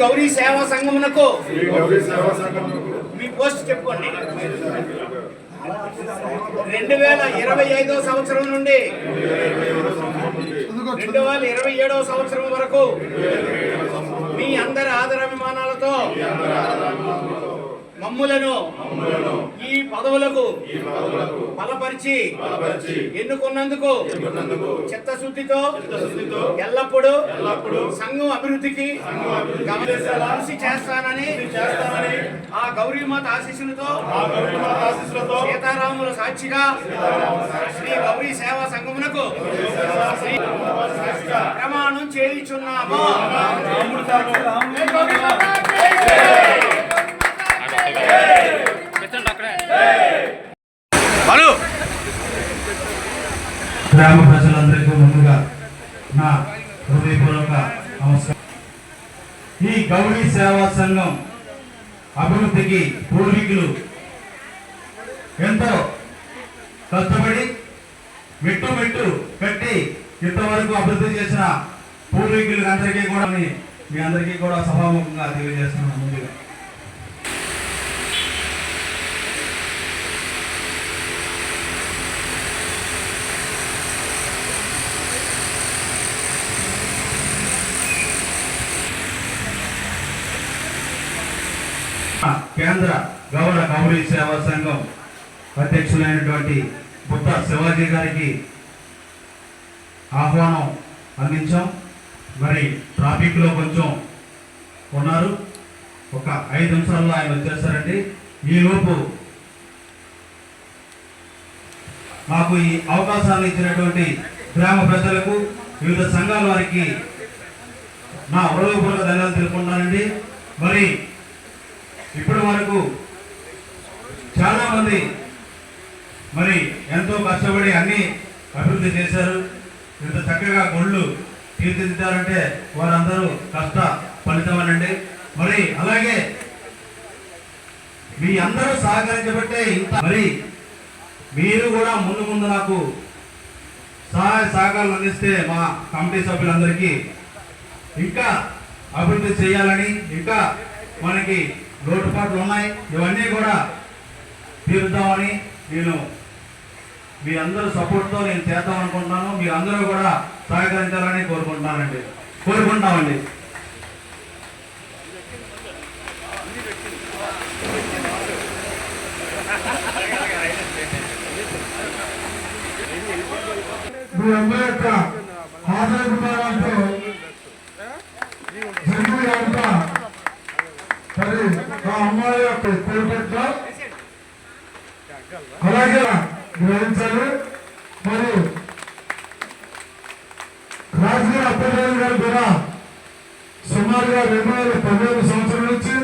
గౌరీ సేవా సంఘమునకు శ్రీ గౌరీ సేవా సంఘమునకు మీ పోస్ట్ చెప్పుకోండి. రెండు వేల ఇరవై ఐదో సంవత్సరం నుండి రెండు వేల ఇరవై ఏడవ సంవత్సరం వరకు మీ అందరి ఆదరాభిమానాలతో మమ్ములను ఈ పదవులకు బలపరిచి ఎన్నుకున్నందుకు చిత్తశుద్ధితో ఎల్లప్పుడూ సంఘం అభివృద్ధికి కృషి చేస్తానని ఆ గౌరీమాత ఆశీస్సులతో సీతారాముల సాక్షిగా శ్రీ గౌరీ సేవా సంఘమునకు ప్రమాణం చేయుచున్నాము. గ్రామ ప్రజలందరికీ ముందుగా నా హృదయపూర్వక నమస్కారం. ఈ గౌరీ సేవా సంఘం అభివృద్ధికి పూర్వీకులు ఎంతో కష్టపడి మెట్టు మెట్టు కట్టి ఇంతవరకు అభివృద్ధి చేసిన పూర్వీకులందరికీ కూడా మీ అందరికీ కూడా సభాముఖంగా తెలియజేస్తున్నాను. ముందుగా కేంద్ర గౌరవ కౌరీ సేవా సంఘం అధ్యక్షులైనటువంటి బుట్ట శివాజీ గారికి ఆహ్వానం అందించాం. మరి ట్రాఫిక్లో కొంచెం ఉన్నారు. ఒక ఐదు నిమిషాల్లో ఆయన వచ్చేస్తారండి. ఈలోపు మాకు ఈ అవకాశాన్ని ఇచ్చినటువంటి గ్రామ ప్రజలకు వివిధ సంఘాల వారికి నా హృదయపూర్వక ధన్యవాదాలు తెలుపుకుంటానండి మరి ఇప్పటి వరకు చాలామంది మరి ఎంతో కష్టపడి అన్ని అభివృద్ధి చేశారు. ఇంత చక్కగా గుళ్ళు తీర్చిదిద్దారంటే వారందరూ కష్ట ఫలితమనండి. మరి అలాగే మీ అందరూ సహకరించబట్టే ఇంత మరి మీరు కూడా ముందు ముందు నాకు సహాయ సహకారాలు అందిస్తే మా కమిటీ సభ్యులందరికీ ఇంకా అభివృద్ధి చేయాలని ఇంకా మనకి లోటుపాట్లు ఉన్నాయి. ఇవన్నీ కూడా తీరుద్దామని నేను మీ అందరూ సపోర్ట్తో నేను చేద్దాం అనుకుంటున్నాను. మీరు అందరూ కూడా సహకరించాలని కోరుకుంటున్నానండి. కోరుకుంటామండి. మీ అందరి యొక్క ఆదరణతో అంతా మరి ఆ అమ్మాయి యొక్క అలాగే గ్రహించాలి. మరి రాజుగారి అప్పటి గారు కూడా సుమారుగా రెండు వేల పదిహేను సంవత్సరం నుంచి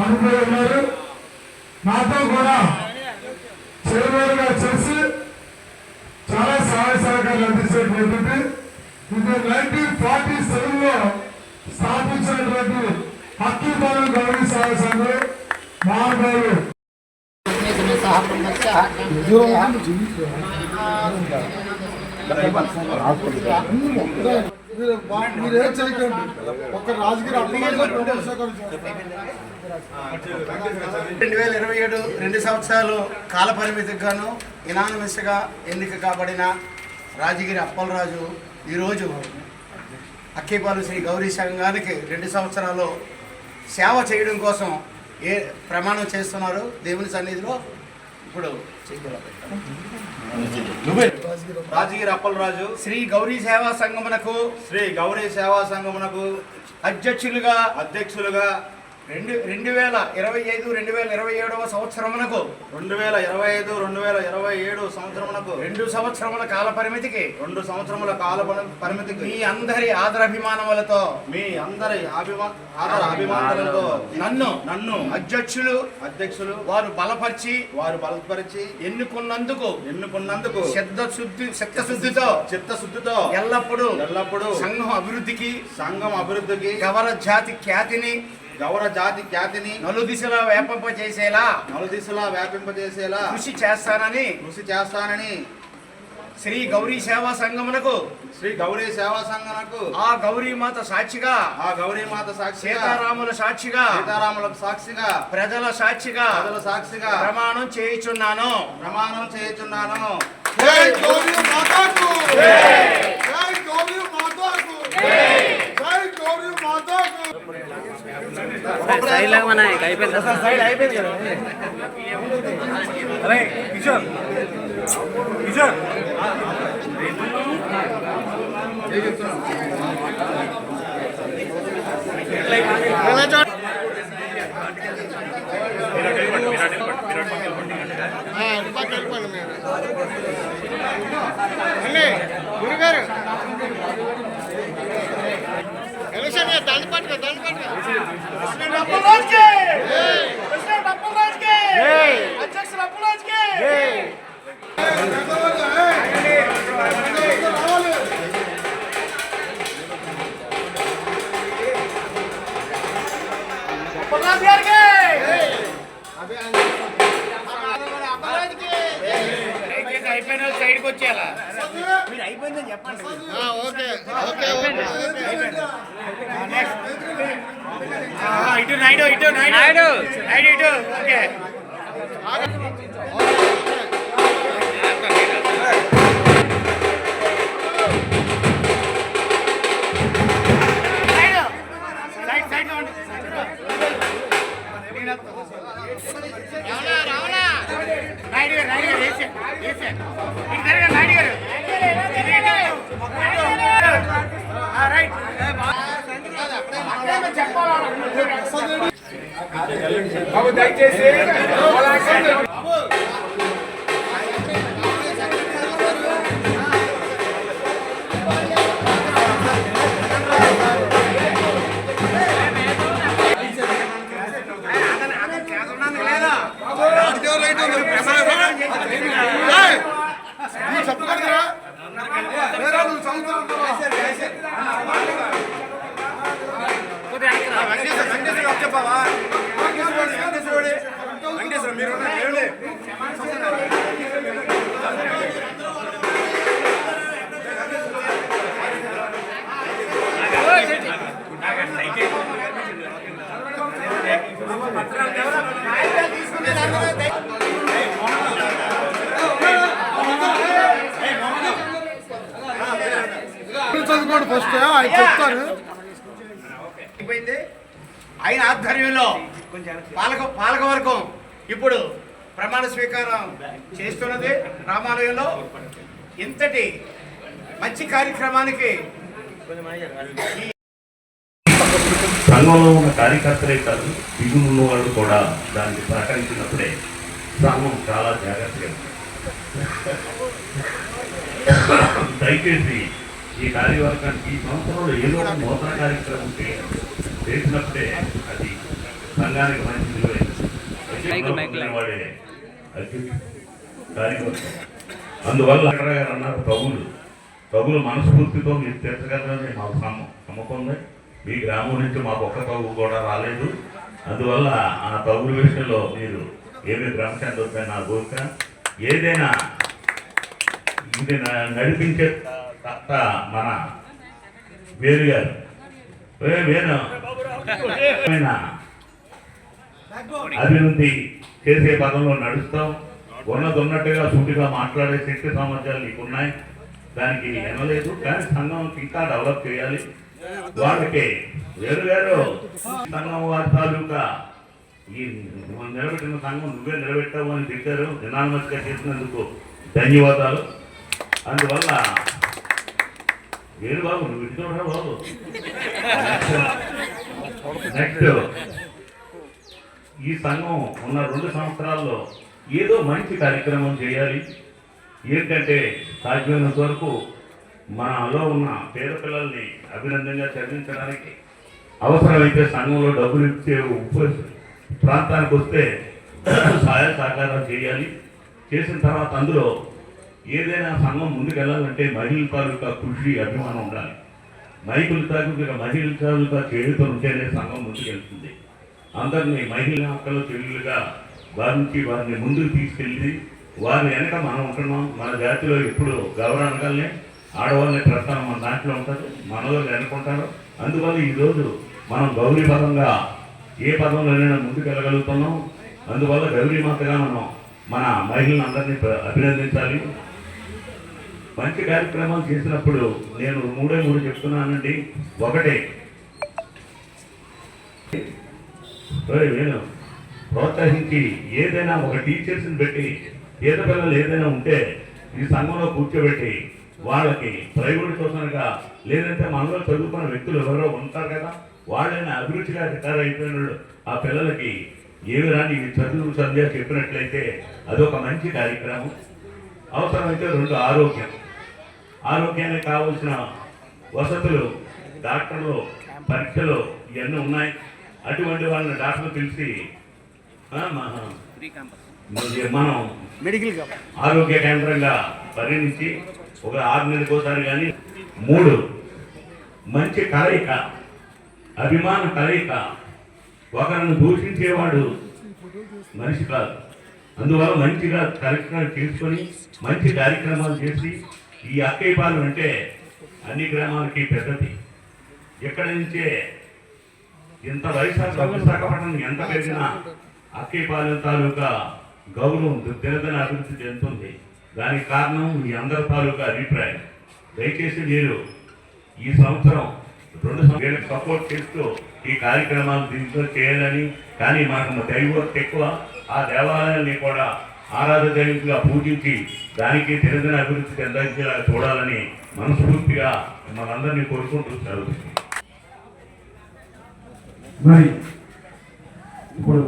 అనుకుని ఉన్నారు. నాతో కూడా చేరువగా చేసి చాలా సహాయ సహకారాలు అందించేటువంటిది ఇది నైన్టీన్ ఫార్టీ సెవెన్లో స్థాపించినటువంటి హక్కీపాలెం గౌరీ సహాయ సంఘం మహానుభావులు మీరేం చేయకండి ఒక రెండు వేల ఇరవై ఏడు రెండు సంవత్సరాలు కాల గాను ఇనానమిస్గా ఎన్నిక కాబడిన రాజగిరి అప్పలరాజు ఈరోజు అక్కేపాలు శ్రీ గౌరీ సంఘానికి రెండు సంవత్సరాలు సేవ చేయడం కోసం ఏ ప్రమాణం చేస్తున్నారు దేవుని సన్నిధిలో? ఇప్పుడు రాజగిరి అప్పలరాజు. శ్రీ గౌరీ సేవా సంఘమునకు శ్రీ గౌరీ సేవా సంఘమునకు అధ్యక్షులుగా అధ్యక్షులుగా రెండు రెండు వేల ఇరవై ఐదు రెండు వేల ఇరవై ఏడవ సంవత్సరమునకు రెండు వేల ఇరవై ఐదు రెండు వేల ఇరవై ఏడు సంవత్సరమునకు రెండు సంవత్సరముల కాల పరిమితికి రెండు సంవత్సరముల కాల పరి- పరిమితికి మీ అందరి ఆదరాభిమానములతో మీ అందరి అభిమా ఆదర అభిమానులతో నన్ను నన్ను అధ్యక్షులు అధ్యక్షులు వారు బలపరిచి వారు బలపరిచి ఎన్నుకున్నందుకు ఎన్నుకున్నందుకు చిత్తశుద్ధి చిత్తశుద్ధితో చిత్తశుద్ధితో ఎల్లప్పుడూ ఎల్లప్పుడూ సంఘం అభివృద్ధికి సంఘం అభివృద్ధికి గవర జాతి ఖ్యాతిని గౌర జాతి ఖ్యాతిని నలుదిశలా వేపంపచేసేలా నలుదిశలా వ్యాపింపజేసేలా కృషి చేస్తానని కృషి చేస్తానని శ్రీ గౌరీ సేవా సంఘమునకు శ్రీ గౌరీ సేవా సంఘనకు ఆ గౌరీ మాత సాక్షిగా ఆ గౌరీ మాత సాక్షిగా సీతారాముల సాక్షిగా సీతారాములకు సాక్షిగా ప్రజల సాక్షిగా ప్రజల సాక్షిగా ప్రమాణం చేయుచున్నాను. ప్రమాణం చేయుచున్నాను జై గౌరీ మాతాకు జై గౌరీ మాతాకు సైడ్ లాగా మన అయిపోయింది. సైడ్ అయిపోయింది కదా. అరే కిషోర్. కిషోర్. అయిపోయిన సైడ్కి వచ్చేయాలా ఓకే. ఓకే ఇటు నాయుడు ఇటు నాయుడు. నాయుడు. నాయుడు ఇటు. ఓకే. దయచేసి చదువుకోండి ఫస్ట్ ఆయన చెప్తారు. ఆయన ఆధ్వర్యంలో పాలక పాలకవర్గం ఇప్పుడు ప్రమాణ స్వీకారం చేస్తున్నది. రామాలయంలో ఇంతటి మంచి కార్యక్రమానికి సంఘంలో ఉన్న కార్యకర్తలే కాదు దిగులు వాళ్ళు కూడా దానికి సహకరించినప్పుడే సంఘం చాలా జాగ్రత్తగా. దయచేసి ఈ కార్యవర్గానికి ఈ సంవత్సరంలో ఏదో ఒక నూతన కార్యక్రమం. చేసినప్పుడే అది సంఘానికి మంచి కార్యవర్గం అందువల్ల అక్కడ గారు అన్నారు ప్రభులు ప్రభులు మనస్ఫూర్తితో మీరు తీర్చగలరని నమ్మ- నమ్మకం ఉంది మీ గ్రామం నుంచి మాకు ఒక్క తగు కూడా రాలేదు. అందువల్ల ఆ తగుల విషయంలో మీరు ఏమి భ్రమచంద వద్దని నా కోరిక ఏదైనా ఇది నడిపించే తప్ప మన వేరు గారు. వేరు అభివృద్ధి చేసే పదంలో నడుస్తాం. ఉన్నది ఉన్నట్టుగా సూటిగా మాట్లాడే శక్తి సామర్థ్యాలు నీకున్నాయి. దానికి ఎనలేదు. కానీ సంఘం ఇంకా డెవలప్ చేయాలి. వాళ్ళకి వేరు వేరు సంఘం వారి తాలూకా ఈ నువ్వు నిలబెట్టిన సంఘం నువ్వే నిలబెట్టావు అని చెప్పారు. గా చేసినందుకు ధన్యవాదాలు. అందువల్ల వేరు బాబు నువ్వు ఇంట్లో బాబు? నెక్స్ట్ ఈ సంఘం ఉన్న రెండు సంవత్సరాల్లో ఏదో మంచి కార్యక్రమం చేయాలి. ఏంటంటే సాధ్యమైనంత వరకు మనలో ఉన్న పేద పిల్లల్ని అభినందంగా చదివించడానికి అవసరమైతే సంఘంలో డబ్బులు ఇచ్చే ఉప ప్రాంతానికి వస్తే సహాయ సహకారం చేయాలి. చేసిన తర్వాత అందులో ఏదైనా సంఘం ముందుకెళ్ళాలంటే మహిళల తాలూకా కృషి అభిమానం ఉండాలి. మైకుల తాలూకా మహిళల తాలూకా చేతితో ఉంటేనే సంఘం ముందుకెళ్తుంది. అందరినీ మహిళా హక్కుల చెల్లెలుగా భావించి వారిని ముందుకు తీసుకెళ్ళి వారి వెనక మనం ఉంటున్నాం. మన జాతిలో ఎప్పుడు గౌరవనగానే ఆడవాళ్ళని ప్రస్తావన మన దాంట్లో ఉంటారు మనలో వెనుకుంటారు అందువల్ల ఈరోజు మనం గౌరీ పదంగా ఏ పదంలోనైనా ముందుకు వెళ్ళగలుగుతున్నాం అందువల్ల గౌరీ మాతగా మనం మన మహిళలందరినీ ప్ర- అభినందించాలి. మంచి కార్యక్రమాలు చేసినప్పుడు నేను మూడే మూడు చెప్తున్నానండి. ఒకటే. నేను ప్రోత్సహించి ఏదైనా ఒక టీచర్స్ని పెట్టి పేద పిల్లలు ఏదైనా ఉంటే ఈ సంఘంలో కూర్చోబెట్టి వాళ్ళకి ప్రైవేట్ కోసంగా లేదంటే మనలో చదువుకున్న వ్యక్తులు ఎవరో ఉంటారు కదా. వాళ్ళని అభిరుచిగా రిటైర్ అయిపోయిన వాళ్ళు ఆ పిల్లలకి ఏమి రాని ఇవి చదువు చదివా చెప్పినట్లయితే అదొక మంచి కార్యక్రమం. అవసరమైతే రెండు ఆరోగ్యం. ఆరోగ్యానికి కావలసిన వసతులు డాక్టర్లు పరీక్షలు ఇవన్నీ ఉన్నాయి. అటువంటి వాళ్ళని డాక్టర్లు పిలిచి మనం మెడికల్ ఆరోగ్య కేంద్రంగా పరిగణించి ఒక ఆరు నెలలకు ఒకసారి కానీ. మూడు మంచి కలయిక అభిమాన కలయిక. ఒకరిని దూషించేవాడు మనిషి కాదు. అందువల్ల మంచిగా కార్యక్రమాలు చేసుకొని మంచి కార్యక్రమాలు చేసి ఈ అక్కయ్య పాలు అంటే అన్ని గ్రామాలకి పెద్దది. ఎక్కడి నుంచే ఇంత వైశాఖ విశాఖపట్నం ఎంత పెరిగినా అక్కయ్యపాలెం తాలూకా గౌరవం దినదిన అభివృద్ధి చెందుతుంది. దానికి కారణం మీ అందరి తాలూకా అభిప్రాయం. దయచేసి మీరు ఈ సంవత్సరం రెండు సంవత్సరాలకు సపోర్ట్ చేస్తూ ఈ కార్యక్రమాలు దీంట్లో చేయాలని కానీ మాకు దైవభక్తి ఎక్కువ. ఆ దేవాలయాన్ని కూడా ఆరాధ దైవంగా పూజించి దానికి దినదిన అభివృద్ధి చెందించేలా చూడాలని మనస్ఫూర్తిగా మనందరినీ కోరుకుంటూ జరుగుతుంది మరి ఇప్పుడు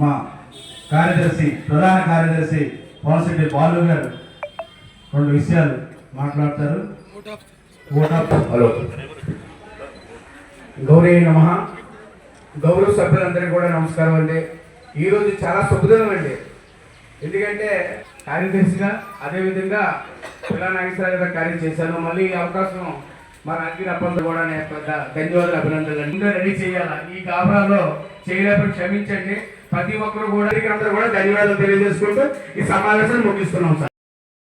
మా కార్యదర్శి ప్రధాన కార్యదర్శి పోలశెట్టి బాలు గారు రెండు విషయాలు మాట్లాడతారు. హలో. గౌరీ నమ. గౌరవ సభ్యులందరికీ కూడా నమస్కారం అండి. ఈరోజు చాలా శుభదినం అండి. ఎందుకంటే కార్యదర్శిగా అదేవిధంగా పిల్లా నాగేశ్వరరావు గారు కార్యం చేశాను మళ్ళీ ఈ అవకాశం మన అగ్గి అప్పంత కూడా నేను పెద్ద ధన్యవాదాలు అభినందనలు. రెడీ చేయాలా? ఈ కాపురాలో చేయలేకపోతే క్షమించండి. ప్రతి ఒక్కరు కూడా అందరూ కూడా ధన్యవాదాలు తెలియజేసుకుంటూ ఈ సమావేశాన్ని ముగిస్తున్నాం సార్.